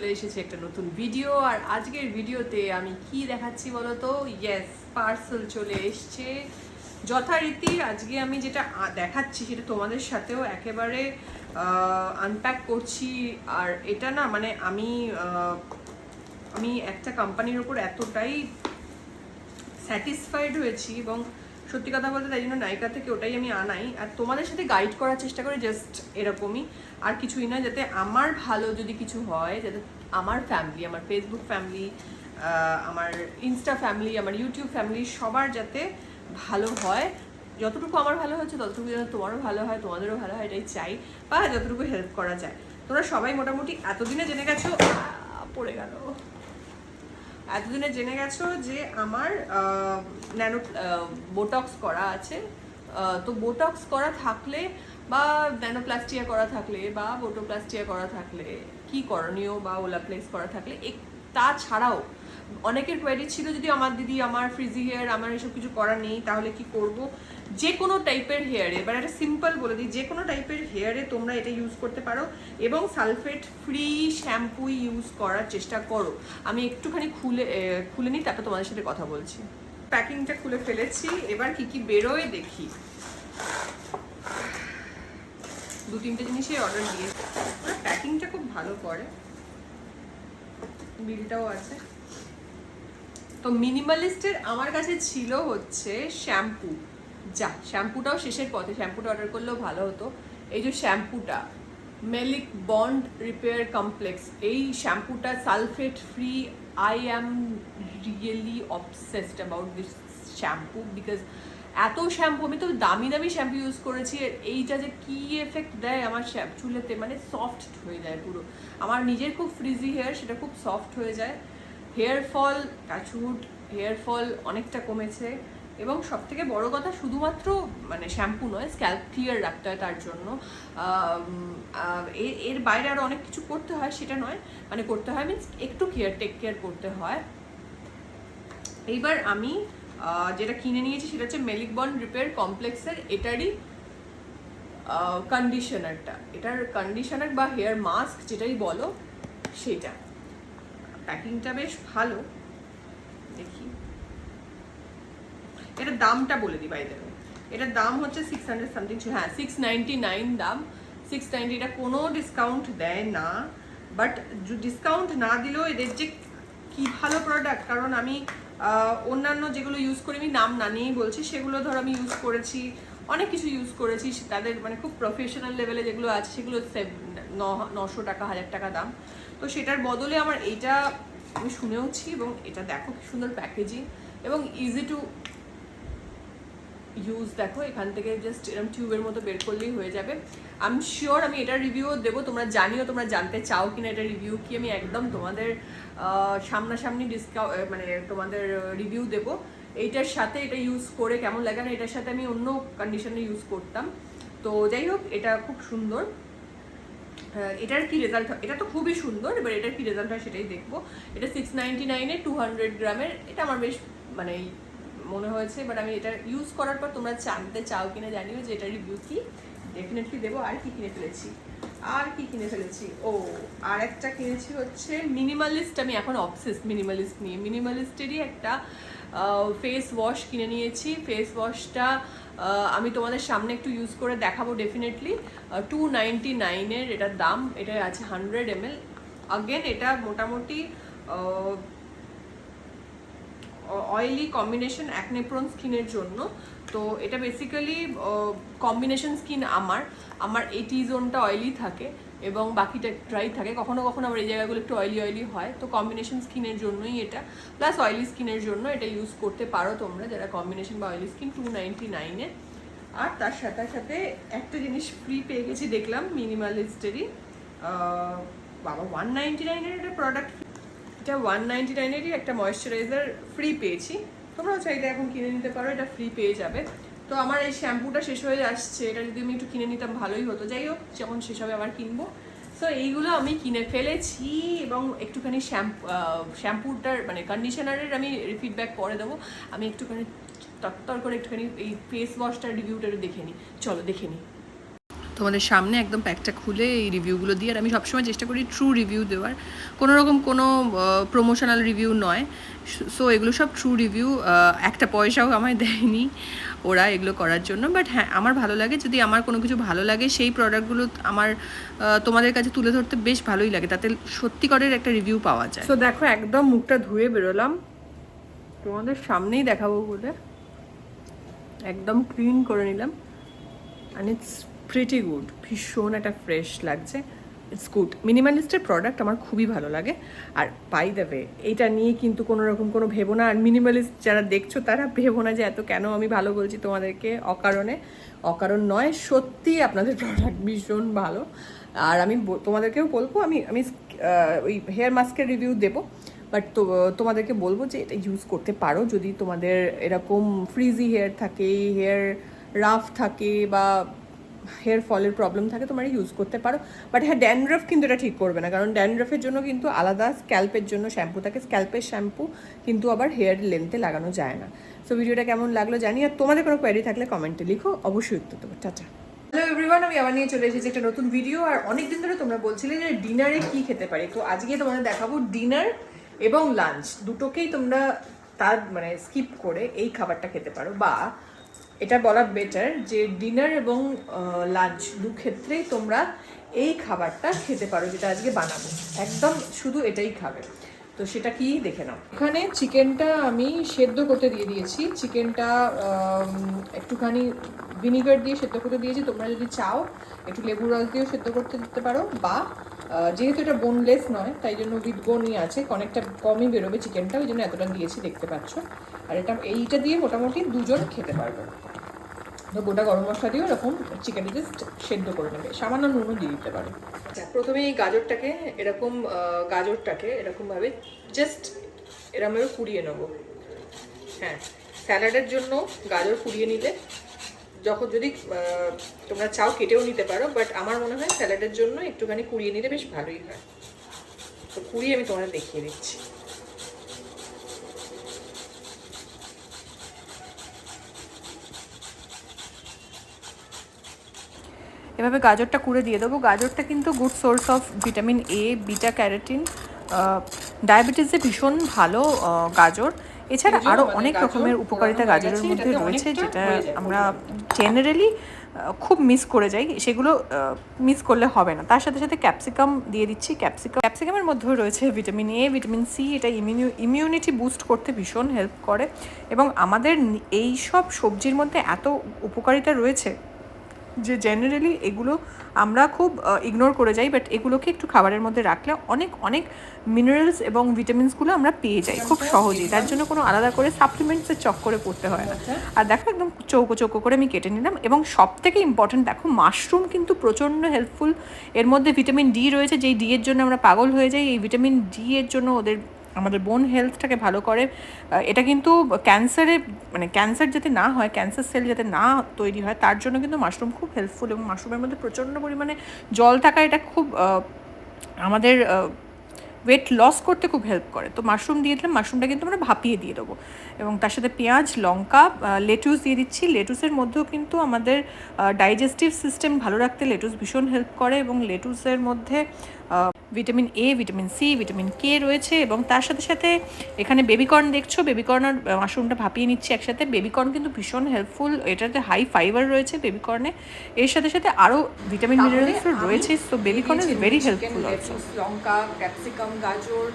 চলে এসেছে একটা নতুন ভিডিও আর আজকের ভিডিওতে আমি কি দেখাচ্ছি বলো তো ইয়েস পার্সেল চলে এসছে। যথারীতি আজকে আমি যেটা দেখাচ্ছি সেটা তোমাদের সাথেও একেবারে আনপ্যাক করছি। আর এটা না মানে আমি আমি একটা কোম্পানির ওপর এতটাই স্যাটিসফাইড হয়েছি এবং সত্যি কথা বলতে তাই জন্য নায়িকা থেকে ওটাই আমি আনাই। আর তোমাদের সাথে গাইড করার চেষ্টা করি জাস্ট এরকমই। আর কিছুই না যাতে আমার ভালো যদি কিছু হয়, যাতে আমার ফ্যামিলি আমার ফেসবুক ফ্যামিলি আমার ইনস্টা ফ্যামিলি আমার ইউটিউব ফ্যামিলি সবার যাতে ভালো হয়। যতটুকু আমার ভালো হচ্ছে ততটুকু যেন তোমারও ভালো হয়, তোমাদেরও ভালো হয়, এটাই চাই বা যতটুকু হেল্প করা যায়। তোমরা সবাই মোটামুটি এতদিনে জেনে গেছো পড়ে গেল। এতদিনে জেনে গেছো যে আমার ন্যানো বোটক্স করা আছে। তো বোটক্স করা থাকলে বা ন্যানোপ্লাস্টিয়া করা থাকলে বা বোটোপ্লাস্টিয়া করা থাকলে, কি করণীয় বা ওলাপ্লেক্স করা থাকলে তাছাড়াও অনেকের কোয়ারি ছিল যদি আমার দিদি আমার ফ্রিজি হেয়ার আমার এসব কিছু করা নেই, তাহলে কি করব? যে কোনো টাইপের হেয়ারে এবার একটা সিম্পল বলে দিই যে কোনো টাইপের হেয়ারে তোমরা এটা ইউজ করতে পারো এবং সালফেট ফ্রি শ্যাম্পু ইউজ করার চেষ্টা করো। আমি একটুখানি খুলে খুলে নিই, তারপর তোমাদের সাথে কথা বলছি। প্যাকিংটা খুলে ফেলেছি, এবার কি কি বেরোয় দেখি। দু তিনটে জিনিসই অর্ডার দিয়ে প্যাকিংটা খুব ভালো করে। বিলটাও আছে। তো মিনিমালিস্টের আমার কাছে ছিল হচ্ছে শ্যাম্পু যা শ্যাম্পুটাও শেষের পথে। শ্যাম্পুটা অর্ডার করলেও ভালো হতো। এই যে শ্যাম্পুটা মেলিক বন্ড রিপেয়ার কমপ্লেক্স এই শ্যাম্পুটা sulphate free I am really obsessed about this shampoo because এত শ্যাম্পু আমি তো দামি দামি শ্যাম্পু ইউজ করেছি এইটা যে কি এফেক্ট দেয় আমার শ্যাম্পু চুলেতে মানে সফট হয়ে যায় পুরো। আমার নিজের খুব ফ্রিজি হেয়ার সেটা খুব সফট হয়ে যায়। Hair fall touched hair fall অনেকটা কমেছে। এবং সব থেকে বড় কথা, শুধুমাত্র মানে শ্যাম্পু নয় স্ক্যাল্প ক্লিয়ার রাখতে হয় তার জন্য। এর- বাইরে আরও অনেক কিছু করতে হয়, সেটা নয়। মানে করতে হয় মিনস একটু কেয়ার টেক কেয়ার করতে হয়। এইবার আমি যেটা কিনে নিয়েছি সেটা হচ্ছে মেলিকবন রিপেয়ার কমপ্লেক্সের এটারই কন্ডিশনারটা এটার কন্ডিশনার বা হেয়ার মাস্ক যেটাই বলো, সেটা। প্যাকিংটা বেশ ভালো। দেখি। এটার দামটা বলে দিই বাইরে এটার দাম হচ্ছে সিক্স হান্ড্রেড সামথিং হ্যাঁ সিক্স নাইনটি নাইন দাম। সিক্স নাইনটি এটা কোনো ডিসকাউন্ট দেয় না। বাট ডিসকাউন্ট না দিলেও এদের যে কি ভালো প্রোডাক্ট কারণ আমি অন্যান্য যেগুলো ইউজ করি, আমি নাম না নিয়েই বলছি, সেগুলো ধর আমি ইউজ করেছি, অনেক কিছু ইউজ করেছি তাদের মানে খুব প্রফেশনাল লেভেলে যেগুলো আছে, সেগুলো নশো টাকা, হাজার টাকা দাম। তো সেটার বদলে আমার এটা আমি শুনেওছি এবং এটা দেখো কি সুন্দর প্যাকেজিং এবং ইজি টু ইউজ দেখো, এখান থেকে জাস্ট এরকম টিউবের মতো বের করলেই হয়ে যাবে। আমি শিওর আমি এটার রিভিউও দেবো, তোমরা জানিও, তোমরা জানতে চাও কিনা এটা রিভিউ কি, আমি একদম তোমাদের সামনাসামনি ডিসকাউন্ট মানে তোমাদের রিভিউ দেবো। এইটার সাথে এটা ইউজ করে কেমন লাগে না, এটার সাথে আমি অন্য কন্ডিশনে ইউজ করতাম। তো যাই হোক, এটা খুব সুন্দর। এটার কি রেজাল্ট এটা তো খুবই সুন্দর, এবার এটার কি রেজাল্ট হয় সেটাই দেখব। এটা সিক্স নাইনটি নাইনে টু হান্ড্রেড গ্রামের, এটা আমার বেশ মানে মনে হয়েছে বাট আমি এটা ইউজ করার পর তোমরা জানতে চাও কিনা, জানিও যে এটা রিভিউ কি। ডেফিনেটলি দেবো, আর কি কিনে ফেলেছি। আর কি কিনে ফেলেছি? ও, আর একটা কিনেছি হচ্ছে মিনিমালিস্ট আমি এখন অবসেস মিনিমালিস্ট নিয়ে। মিনিমালিস্টেরই একটা ফেস ওয়াশ কিনে নিয়েছি। ফেস ওয়াশটা আমি তোমাদের সামনে একটু ইউজ করে দেখাবো ডেফিনেটলি টু নাইনটি নাইনের এটার দাম এটা আছে হান্ড্রেড এম এল আগেন এটা মোটামুটি অয়েলি কম্বিনেশন অ্যাকনেপ্রন স্কিনের জন্য। তো এটা বেসিক্যালি কম্বিনেশন স্কিন আমার। আমার এই টি জোনটা অয়েলি থাকে এবং বাকিটা ড্রাই থাকে। কখনো কখনো আমার এই জায়গাগুলো একটু অয়েলি অয়েলি হয়। তো কম্বিনেশন স্কিনের জন্যই এটা। প্লাস অয়েলি স্কিনের জন্য এটা ইউজ করতে পারো তোমরা যারা কম্বিনেশন বা অয়েলি স্কিন টু নাইনটি নাইনে আর তার সাথে সাথে একটা জিনিস ফ্রি পেয়ে গেছি দেখলাম মিনিমালিস্টেরই বাবা ওয়ান নাইনটি নাইনের একটা প্রোডাক্ট এটা ওয়ান নাইনটি নাইনেরই একটা ময়শ্চারাইজার ফ্রি পেয়েছি। তোমরাও চাইলে এখন কিনে নিতে পারো, এটা ফ্রি পেয়ে যাবে। তো আমার এই শ্যাম্পুটা শেষ হয়ে আসছে, এটা যদি আমি একটু কিনে নিতাম ভালোই হতো। যাই হোক যখন শেষ হবে আবার কিনবো। সো এইগুলো আমি কিনে ফেলেছি এবং একটুখানি শ্যাম্পু শ্যাম্পুটার মানে কন্ডিশনারের আমি ফিডব্যাক পরে দেবো। আমি একটুখানি তত্তর করে একটুখানি এই ফেস ওয়াশটার রিভিউটা দেখে নিই। চলো, দেখে নিই। তোমাদের সামনে একদম প্যাকটা খুলে এই রিভিউগুলো দিয়ে, আর আমি সবসময় চেষ্টা করি ট্রু রিভিউ দেওয়ার। কোনো রকম কোনো প্রমোশনাল রিভিউ নয়। সো এগুলো সব ট্রু রিভিউ একটা পয়সাও আমায় দেয়নি ওরা এগুলো করার জন্য। বাট হ্যাঁ আমার ভালো লাগে, যদি আমার কোনো কিছু ভালো লাগে, সেই প্রোডাক্টগুলো আমার তোমাদের কাছে তুলে ধরতে বেশ ভালোই লাগে। তাতে সত্যিকারের একটা রিভিউ পাওয়া যায়। তো দেখো, একদম মুখটা ধুয়ে বেরোলাম। তোমাদের সামনেই দেখাবো বলে। একদম ক্লিন করে নিলাম। অ্যান্ড ইটস প্রিটি গুড ভীষণ একটা ফ্রেশ লাগছে। ইটস গুড মিনিমালিস্টের প্রোডাক্ট আমার খুবই ভালো লাগে। আর পাই দেবে এটা নিয়ে কিন্তু কোনো রকম কোনো ভেবো না। আর মিনিমালিস্ট যারা দেখছ, তারা ভেবো না যে এত কেন আমি ভালো বলছি তোমাদেরকে অকারণে। অকারণ নয় সত্যি আপনাদের প্রোডাক্ট ভীষণ ভালো। আর আমি তোমাদেরকেও বলব, আমি আমি ওই হেয়ার মাস্কের রিভিউ দেবো। বাট তো, তোমাদেরকে বলব যে এটা ইউজ করতে পারো। যদি তোমাদের এরকম ফ্রিজি হেয়ার থাকে হেয়ার রাফ থাকে বা হেয়ার ফলের প্রবলেম থাকে, তোমরা ইউজ করতে পারো। বাট হ্যাঁ ড্যান্ড্রফ কিন্তু এটা ঠিক করবে না, কারণ ড্যান্ড্রফের জন্য কিন্তু আলাদা স্ক্যাল্পের জন্য শ্যাম্পু থাকে। স্ক্যাল্পের শ্যাম্পু কিন্তু আবার হেয়ার লেন্থে লাগানো যায় না। সো ভিডিওটা কেমন লাগল জানি, আর তোমাদের কোনো কোয়ারি থাকলে কমেন্টে লিখো, অবশ্যই উত্তর দেবো। টাটা। হ্যালো এভরিওয়ান আমি আবার নিয়ে চলে এসেছি একটা নতুন ভিডিও আর অনেক দিন ধরে তোমরা বলছিলে যে ডিনারে কি খেতে পারি। তো আজকে তোমাদের দেখাবো ডিনার এবং লাঞ্চ দুটোকেই তোমরা তার মানে স্কিপ করে এই খাবারটা খেতে পারো। বা এটা বলা বেটার যে ডিনার এবং লাঞ্চ দু ক্ষেত্রেই তোমরা এই খাবারটা খেতে পারো যেটা আজকে বানাবো। একদম শুধু এটাই খাবে। তো সেটা কি দেখে নাও। এখানে চিকেনটা আমি সেদ্ধ করতে দিয়ে দিয়েছি। চিকেনটা একটুখানি ভিনিগার দিয়ে সেদ্ধ করতে দিয়েছি। তোমরা যদি চাও একটু লেবু রস দিয়েও সেদ্ধ করতে দিতে পারো বা যেহেতু এটা বোনলেস নয়, তাই জন্য উইথ বোনই আছে। অনেকটা কমই বেরোবে চিকেনটা, ওই জন্য এতটা দিয়েছি দেখতে পাচ্ছ। আর এটা, এইটা দিয়ে মোটামুটি দুজন খেতে পারবে। গোটা গরম মশলা দিয়েও এরকম চিকেনটা জাস্ট সেদ্ধ করে নেবে। সামান্য নুনও দিয়ে দিতে পারো। আচ্ছা প্রথমে এই গাজরটাকে, এরকম গাজরটাকে এরকমভাবে জাস্ট এরমভাবে কুড়িয়ে নেব। হ্যাঁ স্যালাডের জন্য গাজর কুড়িয়ে নিলে, যখন যদি তোমরা চাও কেটেও নিতে পারো বাট আমার মনে হয় স্যালাডের জন্য একটুখানি কুড়িয়ে নিলে বেশ ভালোই হয়। তো কুড়িয়ে আমি তোমাদের দেখিয়ে দিচ্ছি। এভাবে গাজরটা কুড়ে দিয়ে দেবো। গাজরটা কিন্তু good source of vitamin A beta carotene ডায়াবেটিসে ভীষণ ভালো গাজর। এছাড়া আরও অনেক রকমের উপকারিতা গাজরের মধ্যে রয়েছে যেটা আমরা জেনারেলি খুব মিস করে যাই। সেগুলো মিস করলে হবে না। তার সাথে সাথে ক্যাপসিকাম দিয়ে দিচ্ছি। ক্যাপসিকাম ক্যাপসিকামের মধ্যেও রয়েছে ভিটামিন এ ভিটামিন সি এটা ইমিউনি ইমিউনিটি বুস্ট করতে ভীষণ হেল্প করে। এবং আমাদের এই সব সবজির মধ্যে এত উপকারিতা রয়েছে যে জেনারেলি এগুলো আমরা খুব ইগনোর করে যাই বাট এগুলোকে একটু খাবারের মধ্যে রাখলে অনেক অনেক মিনারেলস এবং ভিটামিনসগুলো আমরা পেয়ে যাই খুব সহজেই। তার জন্য কোনো আলাদা করে সাপ্লিমেন্টসের চক্করে পড়তে হয় না। আর দেখো একদম চৌকো চৌকো করে আমি কেটে নিলাম এবং সব থেকে ইম্পর্টেন্ট দেখো মাশরুম কিন্তু প্রচণ্ড হেল্পফুল এর মধ্যে ভিটামিন ডি রয়েছে, যেই ডি এর জন্য আমরা পাগল হয়ে যাই, এই ভিটামিন ডি এর জন্য ওদের আমাদের বোন হেলথটাকে ভালো করে এটা কিন্তু ক্যান্সারে মানে ক্যান্সার যাতে না হয় ক্যান্সার সেল যাতে না তৈরি হয়, তার জন্য কিন্তু মাশরুম খুব হেল্পফুল এবং মাশরুমের মধ্যে প্রচণ্ড পরিমাণে জল থাকা এটা খুব আমাদের ওয়েট লস করতে খুব হেল্প করে। তো মাশরুম দিয়ে দিলাম মাশরুমটা কিন্তু আমরা ভাপিয়ে দিয়ে দেবো। এবং তার সাথে পেঁয়াজ, লঙ্কা লেটুস দিয়ে দিচ্ছি। লেটুসের মধ্যেও কিন্তু আমাদের ডাইজেস্টিভ সিস্টেম ভালো রাখতে লেটুস ভীষণ হেল্প করে এবং লেটুসের মধ্যে vitamin A vitamin C vitamin K রয়েছে এবং তার সাথে সাথে এখানে বেবিকর্ন দেখছ বেবিকর্ন আর মাশরুমটা ভাপিয়ে নিচ্ছি একসাথে। বেবিকর্ন কিন্তু ভীষণ হেল্পফুল এটাতে হাই ফাইবার রয়েছে বেবিকর্নে এর সাথে সাথে আরও ভিটামিন মিনারেলস রয়েছে so baby corn is very helpful also Lanka capsicum গাজর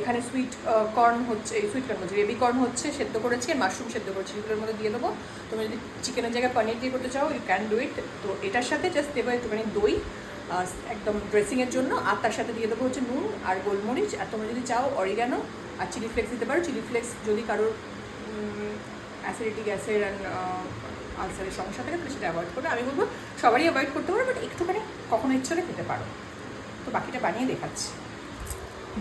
এখানে সুইট কর্ন হচ্ছে সুইট কর্ন হচ্ছে বেবি কর্ন হচ্ছে সেদ্ধ করেছি আর মাশরুম সেদ্ধ করেছি এগুলোর মধ্যে দিয়ে দেবো। তুমি যদি চিকেনের জায়গায় পনির দিয়ে করতে চাও ইউ ক্যান ডু ইট তো এটার সাথে জাস্ট দেবো একটুখানি দই একদম ড্রেসিংয়ের জন্য। আর তার সাথে দিয়ে দেবো হচ্ছে নুন আর গোলমরিচ। আর তোমরা যদি চাও অরিগানো আর চিলি ফ্লেক্স দিতে পারো। চিলি ফ্লেক্স যদি কারোর অ্যাসিডিটি গ্যাসের অ্যান্ড আলসারের সমস্যা থাকে, তাহলে সেটা অ্যাভয়েড করবে। আমি বলব সবারই অ্যাভয়েড করতে পারো বাট একটুখানি কখনো ইচ্ছে খেতে পারো। তো বাকিটা বানিয়ে দেখাচ্ছি।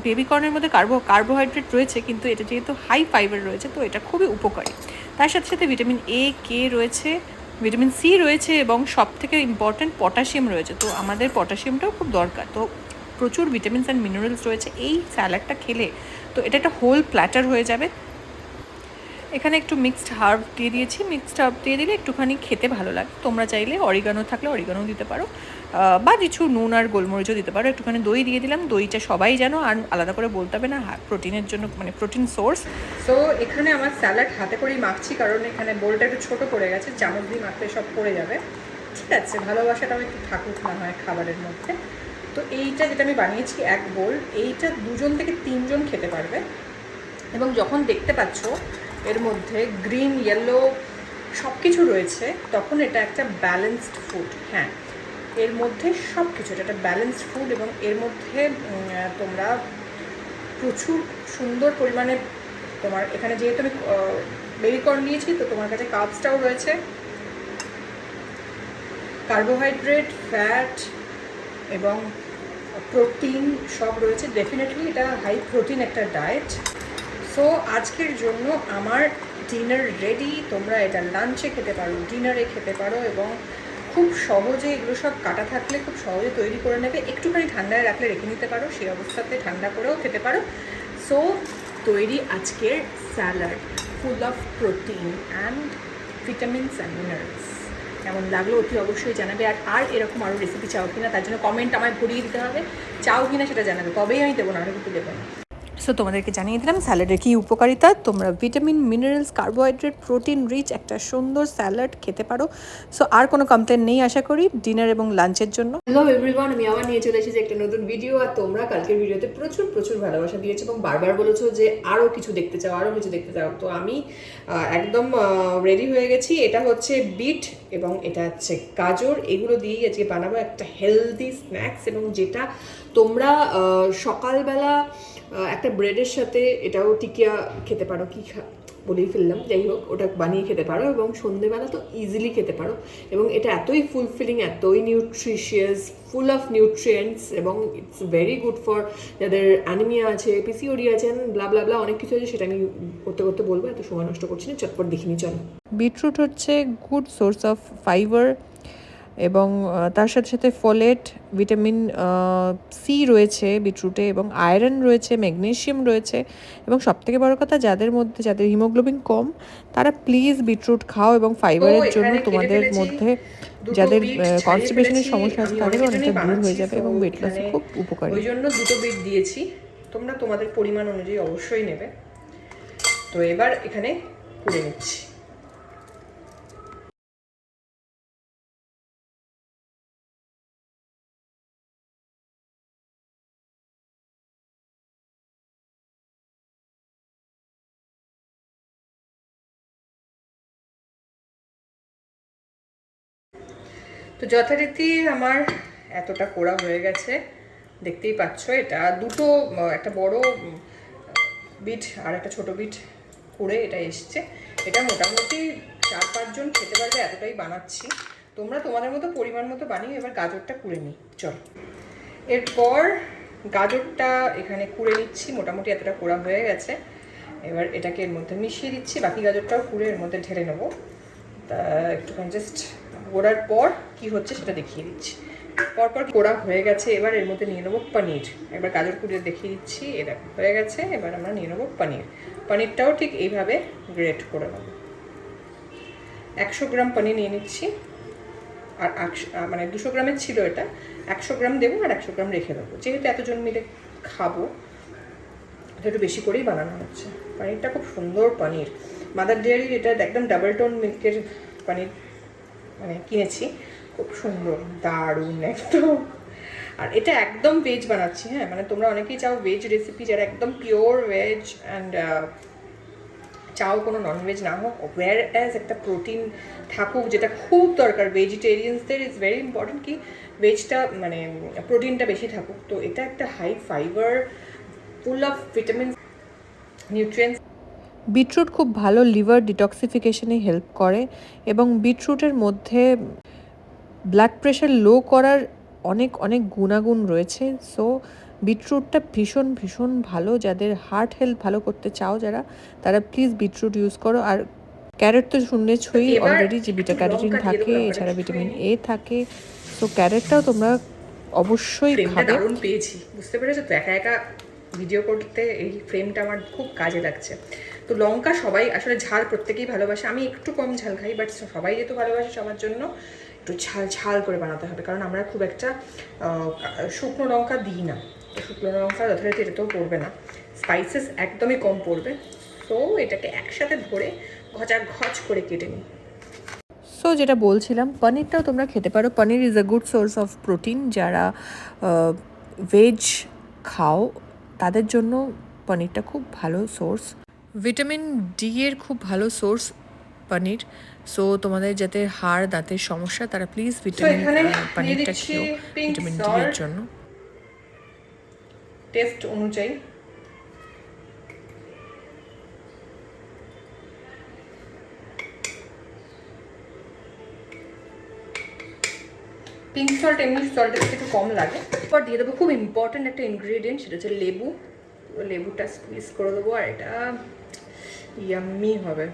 বেবিকর্নের মধ্যে কার্বো কার্বোহাইড্রেট রয়েছে, কিন্তু এটা যেহেতু হাই ফাইবার রয়েছে, তো এটা খুবই উপকারী। তার সাথে সাথে ভিটামিন এ কে রয়েছে। ভিটামিন সি রয়েছে এবং সব থেকে ইম্পর্ট্যান্ট পটাশিয়াম রয়েছে। তো আমাদের পটাশিয়ামটাও খুব দরকার। তো প্রচুর ভিটামিনস অ্যান্ড মিনারেলস রয়েছে এই স্যালাডটা খেলে। তো এটা একটা হোল প্ল্যাটার হয়ে যাবে। এখানে একটু মিক্সড হার্ব দিয়ে দিয়েছি। মিক্সড হার্ব দিয়ে দিলে একটুখানি খেতে ভালো লাগে। তোমরা চাইলে অরিগানো থাকলে অরিগানো দিতে পারো। বা কিছু নুন আর গোলমরিচও দিতে পারো। একটুখানি দই দিয়ে দিলাম। দইটা সবাই জানো, আর আলাদা করে বলতে হবে না প্রোটিনের জন্য মানে প্রোটিন সোর্স। সো এখানে আমার স্যালাড হাতে করেই মাখছি, কারণ এখানে বোলটা একটু ছোটো পড়ে গেছে, চামচ দিয়ে মাখতে সব পড়ে যাবে। ঠিক আছে ভালোবাসাটা ভালোবাসাটাও একটু ঠাকুর না হয় খাবারের মধ্যে। তো এইটা যেটা আমি বানিয়েছি, এক বোল, এইটা দুজন থেকে তিনজন খেতে পারবে। এবং যখন দেখতে পাচ্ছ, এর মধ্যে গ্রিন ইয়েলো সব কিছু রয়েছে, তখন এটা একটা ব্যালেন্সড ফুড হ্যাঁ। এর মধ্যে সব কিছু এটা একটা ব্যালেন্সড ফুড এবং এর মধ্যে তোমরা প্রচুর সুন্দর পরিমাণে তোমার এখানে যেহেতু আমি বেবিকর্ন নিয়েছি, তো তোমার কাছে কাপসটাও রয়েছে। কার্বোহাইড্রেট ফ্যাট এবং প্রোটিন সব রয়েছে। ডেফিনেটলি এটা হাই প্রোটিন একটা ডায়েট সো আজকের জন্য আমার ডিনার রেডি তোমরা এটা লাঞ্চে খেতে পারো ডিনারে খেতে পারো এবং খুব সহজে এগুলো সব কাটা থাকলে, খুব সহজে তৈরি করে নেবে। একটুখানি ঠান্ডায় রাখলে রেখে নিতে পারো, সেই অবস্থাতে ঠান্ডা করেও খেতে পারো। সো তৈরি আজকের salad full of protein and vitamins and minerals কেমন লাগল অতি অবশ্যই জানাবে। আর আর এরকম আরও রেসিপি চাও কিনা, তার জন্য কমেন্ট আমায় ভরিয়ে দিতে হবে। চাও কিনা সেটা জানাবে। তবেই আমি দেবো না কিন্তু দেবো না। সো তোমাদেরকে জানিয়ে দিলাম, স্যালাডের কী উপকারিতা? তোমরা vitamin, minerals, carbohydrate, protein rich, একটা সুন্দর স্যালাড খেতে পারো। সো আর কোনো কমপ্লেন নেই আশা করি, ডিনার এবং লাঞ্চের জন্য। হ্যালো এভরিওয়ান আমি আবার নিয়ে চলে এসেছি একটা নতুন ভিডিও আর তোমরা কালকের ভিডিওতে প্রচুর প্রচুর ভালোবাসা দিয়েছ এবং বারবার বলেছ যে আরও কিছু দেখতে চাও আরও কিছু দেখতে চাও। তো আমি একদম রেডি হয়ে গেছি। এটা হচ্ছে বিট এবং এটা হচ্ছে গাজর। এগুলো দিয়েই আজকে বানাবো একটা হেলদি স্ন্যাক্স এবং যেটা তোমরা সকালবেলা একটা ব্রেডের সাথে এটাও টিকিয়া খেতে পারো, কি বলেই ফেললাম। যাই হোক, ওটা বানিয়ে খেতে পারো এবং সন্ধেবেলা তো ইজিলি খেতে পারো। এবং এটা এতই ফুলফিলিং এতই নিউট্রিশিয়াস ফুল অফ নিউট্রিয়েন্টস এবং ইটস ভেরি গুড ফর যাদের অ্যানিমিয়া আছে পিসিওডি আছেন ব্লা ব্লা ব্লা অনেক কিছু আছে, সেটা আমি করতে করতে বলব। এত সময় নষ্ট করছি না, চটপট দেখিনি চলো। বিটরুট হচ্ছে গুড সোর্স অফ ফাইবার এবং তার সাথে সাথে ফলেট ভিটামিন সি রয়েছে বিটরুটে এবং আয়রন রয়েছে ম্যাগনেশিয়াম রয়েছে এবং সবথেকে বড় কথা যাদের মধ্যে যাদের হিমোগ্লোবিন কম তারা প্লিজ বিটরুট খাও এবং ফাইবারের জন্য তোমাদের মধ্যে যাদের কনস্টিপেশনের সমস্যা আছে তাদেরও অনেকটা দূর হয়ে যাবে এবং ওয়েট লসে খুব উপকারী। ওই জন্য দুটো বিট দিয়েছি। তোমরা তোমাদের পরিমাণ অনুযায়ী অবশ্যই নেবে। তো এবার এখানে করে নিচ্ছি। তো যথারীতি আমার এতটা করা হয়ে গেছে, দেখতেই পাচ্ছ এটা। দুটো, একটা বড় বিট আর একটা ছোট বিট করে এটা এসছে। এটা মোটামুটি চার পাঁচজন খেতে পারবে, এতটাই বানাচ্ছি। তোমরা তোমাদের মতো পরিমাণ মতো বানিয়ে এবার গাজরটা কুড়ে নিই। চল। এরপর গাজরটা এখানে কুড়ে নিচ্ছি, মোটামুটি এতটা কোড়া হয়ে গেছে। এবার এটাকে এর মধ্যে মিশিয়ে দিচ্ছি, বাকি গাজরটাও কুড়ে এর মধ্যে ঢেলে নেব। তা, একটুখানি জাস্ট গোড়ার পর কি হচ্ছে সেটা দেখিয়ে দিচ্ছি। পরপর গোড়া হয়ে গেছে, এবার এর মধ্যে নিয়ে নেব পনির। একবার গাজর কুড়িয়ে দেখিয়ে দিচ্ছি এটা হয়ে গেছে, এবার আমরা নিয়ে নেব পনির। পনিরটাও ঠিক এইভাবে গ্রেট করে নেব। একশো গ্রাম পনির নিয়ে নিচ্ছি, আর একশো মানে দুশো গ্রামের ছিল এটা, একশো গ্রাম দেবো আর একশো গ্রাম রেখে দেবো। যেহেতু এতজন মিলে খাব একটু বেশি করেই বানানো হচ্ছে। পনিরটা খুব সুন্দর পনির। মাদার ডেয়ারির এটা একদম ডাবল টোন মিল্কের পনির। মানে কিনেছি। খুব সুন্দর, দারুণ একদম। আর এটা একদম ভেজ বানাচ্ছি হ্যাঁ? মানে তোমরা অনেকেই চাও ভেজ রেসিপি যারা একদম পিওর ভেজ অ্যান্ড চাও কোনো ননভেজ না হোক ওয়ার অ্যাজ একটা প্রোটিন থাকুক, যেটা খুব দরকার। ভেজিটেরিয়ানসদের ইজ ভেরি ইম্পর্টেন্ট কি ভেজটা মানে প্রোটিনটা বেশি থাকুক। তো এটা একটা high fibre full of vitamin nutrients beetroot খুব ভালো লিভার ডিটক্সিফিকেশনে হেল্প করে এবং বিটরুটের মধ্যে ব্লাড প্রেশার লো করার অনেক অনেক গুণাগুণ রয়েছে। সো বিটরুটটা ভীষণ ভীষণ ভালো। যাদের হার্ট হেলথ ভালো করতে চাও যারা তারা প্লিজ বিটরুট ইউজ করো। আর ক্যারেট তো শুনেছই অলরেডি যে বিটা ক্যারোটিন থাকে এছাড়া ভিটামিন এ থাকে। সো ক্যারেটটাও তোমরা অবশ্যই খাবে। পেয়েছি। বুঝতে পেরেছ? তো একা একা ভিডিও করতে এই ফ্রেমটা আমার খুব কাজে লাগছে। তো লঙ্কা সবাই আসলে ঝাল প্রত্যেকেই ভালোবাসে। আমি একটু কম ঝাল খাই বাট সবাই যেহেতু ভালোবাসে, সবার জন্য একটু ঝাল ঝাল করে বানাতে হবে। কারণ আমরা খুব একটা শুকনো লঙ্কা দিই না। তো শুকনো লঙ্কা যথারীতি এটাতেও পড়বে না। স্পাইসেস একদমই কম পড়বে। তো এটাকে একসাথে ধরে ঘচা ঘচ করে কেটে নিই। সো যেটা বলছিলাম, পনিরটাও তোমরা খেতে পারো। পনির is a good source of protein যারা ভেজ খাও তাদের জন্য পনিরটা খুব ভালো সোর্স ভিটামিন ডি এর খুব ভালো সোর্স পনির। সো তোমাদের যাতে হাড় দাঁতের সমস্যা তারা প্লিজ ভিটামিন পনিরটা খেও ভিটামিন ডি এর জন্য। টেস্ট অনুযায়ী। পিঙ্ক সল্ট এমনি সল্টের থেকে একটু কম লাগে। এরপর দিয়ে দেবো খুব ইম্পর্ট্যান্ট একটা ইনগ্রেডিয়েন্ট সেটা হচ্ছে লেবু। লেবুটা স্কুইজ করে দেবো আর এটা ইয়াম্মি হবে।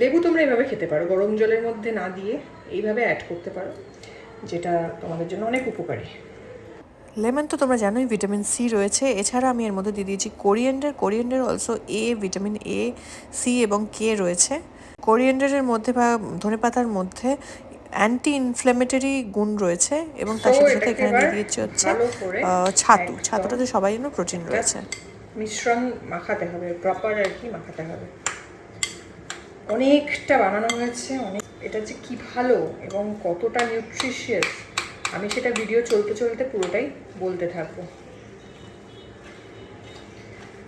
লেবু তোমরা এইভাবে খেতে পারো, গরম জলের মধ্যে না দিয়ে এইভাবে অ্যাড করতে পারো, যেটা তোমাদের জন্য অনেক উপকারী। লেমন তো তোমরা জানোই ভিটামিন সি রয়েছে। এছাড়া আমি এর মধ্যে দিয়ে দিয়েছি coriander coriander also A vitamin A C এবং কে রয়েছে। কোরিয়েন্ডারের মধ্যে বা ধনেপাতার মধ্যে অ্যান্টি ইনফ্ল্যামেটরি গুণ রয়েছে এবং তার সাথে সাথে এখানে দিয়ে দিয়েছি হচ্ছে ছাতু। ছাতুটাতে সবাই জন্য প্রোটিন রয়েছে। মিশ্রণ মাখাতে হবে প্রপার আর কি মাখাতে হবে। অনেকটা বানানো হয়েছে অনেক এটা যে কি ভালো এবং কতটা নিউট্রিশিয়াস আমি সেটা ভিডিও চলতে চলতে পুরোটাই বলতে থাকব।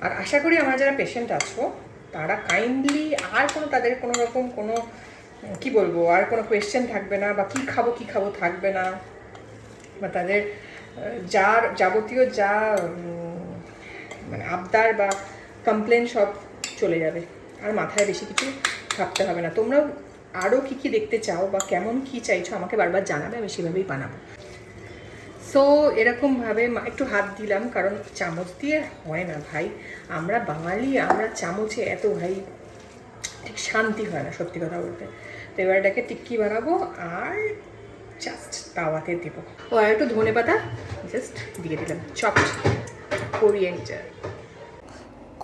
আর আশা করি আমার যারা পেশেন্ট আছো তারা কাইন্ডলি আর কোনো তাদের কোনো রকম কোনো কি বলব, আর কোনো কোয়েশ্চেন থাকবে না বা কি খাব কি খাব থাকবে না। বা তাদের যার যাবতীয় যা মানে আবদার বা কমপ্লেন সব চলে যাবে। আর মাথায় বেশি কিছু থাকতে হবে না। তোমরাও আরও কী কী দেখতে চাও বা কেমন কী চাইছো আমাকে বারবার জানাবে, আমি সেভাবেই বানাবো। সো এরকমভাবে একটু হাত দিলাম, কারণ চামচ দিয়ে হয় না ভাই। আমরা বাঙালি, আমরা চামচে এত ভাই, ঠিক শান্তি হয় না সত্যি কথা বলতে। তো এবার এটাকে টিক্কি বানাবো আর জাস্ট তাওয়াতে দিব। ও আর একটু ধনে পাতা জাস্ট দিয়ে দিলাম চপড কোরিয়েন্টার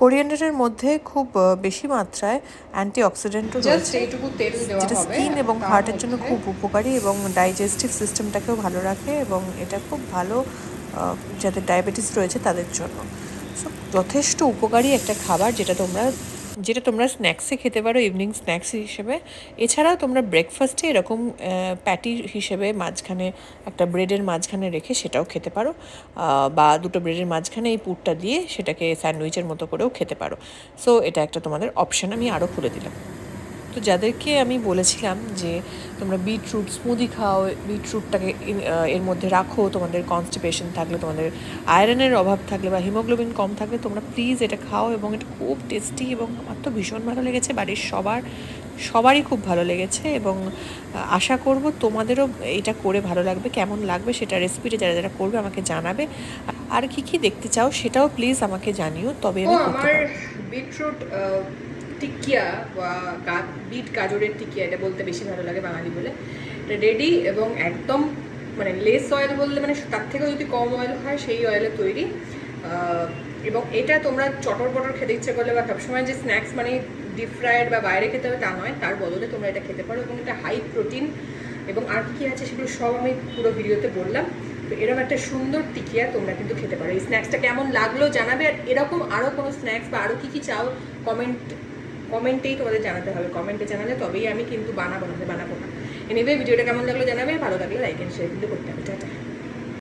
কোরিয়েন্ডারের মধ্যে খুব বেশি মাত্রায় অ্যান্টি অক্সিডেন্টও রয়েছে এইটুকু তেল দেওয়া যেটা স্কিন এবং হার্টের জন্য খুব উপকারী এবং ডাইজেস্টিভ সিস্টেমটাকেও ভালো রাখে এবং এটা খুব ভালো যাদের ডায়াবেটিস রয়েছে তাদের জন্য। সো যথেষ্ট উপকারী একটা খাবার যেটা তোমরা যেটা তোমরা স্ন্যাক্সে খেতে পারো ইভিনিং স্ন্যাক্স হিসেবে। এছাড়াও তোমরা ব্রেকফাস্টে এরকম প্যাটি হিসেবে মাঝখানে একটা ব্রেডের মাঝখানে রেখে সেটাও খেতে পারো। বা দুটো ব্রেডের মাঝখানে এই পুরটা দিয়ে সেটাকে স্যান্ডউইচের মতো করেও খেতে পারো। সো এটা একটা তোমাদের অপশান আমি আরও খুলে দিলাম। তো যাদেরকে আমি বলেছিলাম যে তোমরা বিটরুট স্মুদি খাও বিটরুটটাকে এর মধ্যে রাখো তোমাদের কনস্টিপেশন থাকলে তোমাদের আয়রনের অভাব থাকলে বা হিমোগ্লোবিন কম থাকলে তোমরা প্লিজ এটা খাও এবং এটা খুব টেস্টি এবং আমার তো ভীষণ ভালো লেগেছে বাড়ির সবার সবারই খুব ভালো লেগেছে এবং আশা করব তোমাদেরও এটা করে ভালো লাগবে কেমন লাগবে সেটা রেসিপিটা যারা যারা করবে আমাকে জানাবে। আর কি কি দেখতে চাও সেটাও প্লিজ আমাকে জানিও তবে আমি করতে বিটরুট টিকিয়া বা বিট গাজরের টিকিয়া, এটা বলতে বেশি ভালো লাগে বাঙালি বলে। এটা রেডি এবং একদম মানে লেস অয়েল বললে মানে তার থেকেও যদি কম অয়েল হয়, সেই অয়েলে তৈরি। এবং এটা তোমরা চটর পটর খেতে ইচ্ছে করলে বা সবসময় যে স্ন্যাক্স মানে ডিপ ফ্রায়েড বা বাইরে খেতে হবে তা নয়, তার বদলে তোমরা এটা খেতে পারো এবং এটা হাই প্রোটিন এবং আর কি কী আছে সেগুলো সব আমি পুরো ভিডিওতে বললাম। তো এরকম একটা সুন্দর টিকিয়া তোমরা কিন্তু খেতে পারো। এই স্ন্যাক্সটা কেমন লাগল জানাবে আর এরকম আরও কোনো স্ন্যাক্স বা আরও কী কী চাও কমেন্ট কমেন্টেই তোমাদের জানাতে হবে। কমেন্টে জানালে তবেই আমি কিন্তু বানাবো, না বানাবো না। এনিওয়ে ভিডিওটা কেমন লাগল জানাবে, ভালো লাগলে লাইক অ্যান্ড শেয়ার কিন্তু করতে হবে। টাটা।